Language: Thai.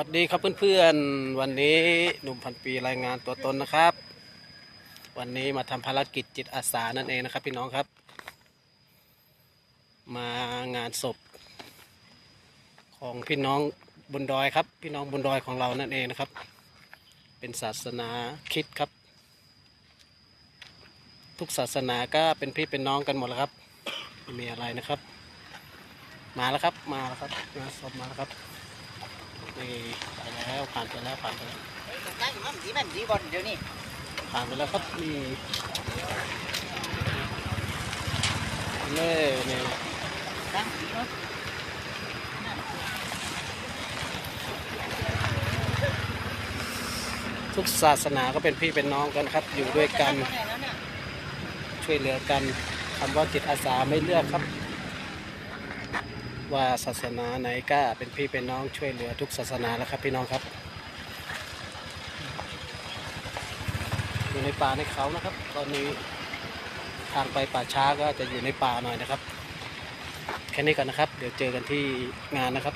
วัสดีครับเพื่อนๆ วันนี้หนุ่มพันปีรายงานตัวตนนะครับ วันนี้มาทำภารกิจจิตอาสานั่นเองนะครับ พี่น้องครับ มางานศพ ของพี่น้องบนดอยครับ พี่น้องบนดอยของเรานั่นเองนะครับ เป็นศาสนาคิดครับ ทุกศาสนาก็เป็นพี่เป็นน้องกันหมดแล้วครับไม่มีอะไรนะครับ มาแล้วครับมาแล้วครับงานศพมาแล้วครับนี่ ผ่านไปแล้วผ่านไปแล้วนั่งมันดีมันดีบอลเดี๋ยวนี้ผ่านไปแล้วครับนี่เล่เนี่ยนั่งดีเนาะทุกศาสนาก็เป็นพี่เป็นน้องกันครับ อยู่ด้วยกัน ช่วยเหลือกันคำว่าจิตอาสาไม่เลือกครับ ว่าศาสนาไหนก็เป็นพี่เป็นน้องช่วยเหลือทุกศาสนาแล้วครับพี่น้องครับ อยู่ ในป่าในเขานะครับ ตอนนี้ทางไปป่าช้าก็จะอยู่ในป่าหน่อยนะครับ แค่นี้ก่อนนะครับ เดี๋ยวเจอกันที่งานนะครับ